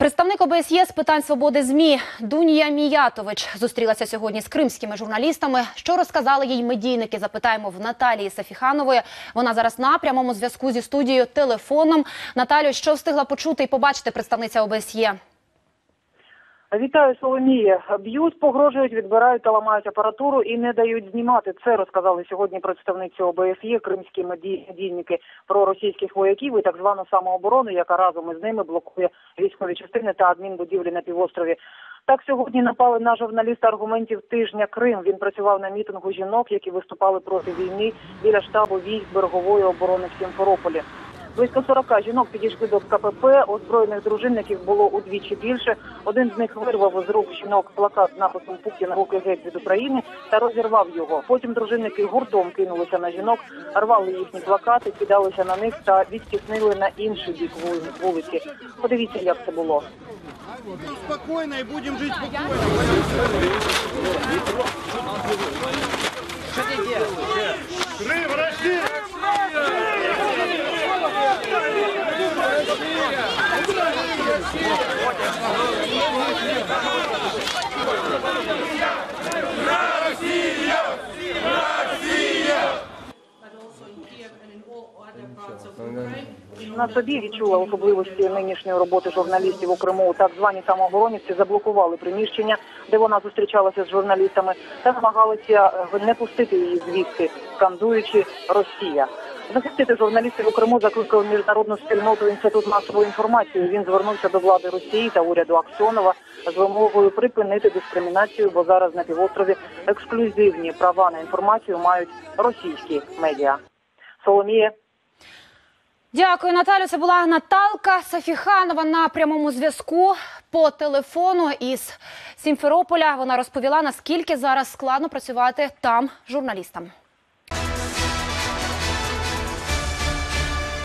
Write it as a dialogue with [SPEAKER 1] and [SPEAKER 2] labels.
[SPEAKER 1] Представник ОБСЄ з питань свободи змі Дунія Міятович зустрілася сьогодні з кримськими журналістами. Що розказали їй медійники? Запитаємо в Наталії Сафіханової. Вона зараз на прямому зв'язку зі студією телефоном. Наталю, що встигла почути і побачити представниця ОБСЄ?
[SPEAKER 2] Вітаю, Соломія. Б'ють, погрожують, відбирають та ламають апаратуру і не дають знімати. Це розказали сьогодні представниці ОБСЄ, кримські медійники про російських вояків і так звану самооборону, яка разом із ними блокує військові частини та адмінбудівлі на півострові. Так сьогодні напали на журналіста аргументів тижня Крим. Він працював на мітингу жінок, які виступали проти війни біля штабу військ берегової оборони в Сімферополі. Близько 40 жінок підійшли до КПП. Озброєних дружинників було удвічі більше. Один з них вирвав з рук жінок плакат з написом Путін руки геть від України та розірвав його. Потім дружинники гуртом кинулися на жінок, рвали їхні плакати, кидалися на них та відтіснили на інший бік вули- вулиці. Подивіться, як це було.
[SPEAKER 3] Будем спокойно и будем жить
[SPEAKER 2] На собі відчула особливості нинішньої роботи журналістів у Криму. Так звані самооборонівці заблокували приміщення, де вона зустрічалася з журналістами, та намагалися е, не пустити її звідси, скандуючи Росія. Захистити журналістів у Криму закликав міжнародну спільноту інститут масової інформації. Він звернувся до влади Росії та уряду Аксьонова з вимогою припинити дискримінацію, бо зараз на півострові ексклюзивні права на інформацію мають російські медіа. Соломіє.
[SPEAKER 1] Дякую, Наталю. Це була Наталка Сафіханова на прямому зв'язку по телефону із Сімферополя. Вона розповіла, наскільки зараз складно працювати там журналістам.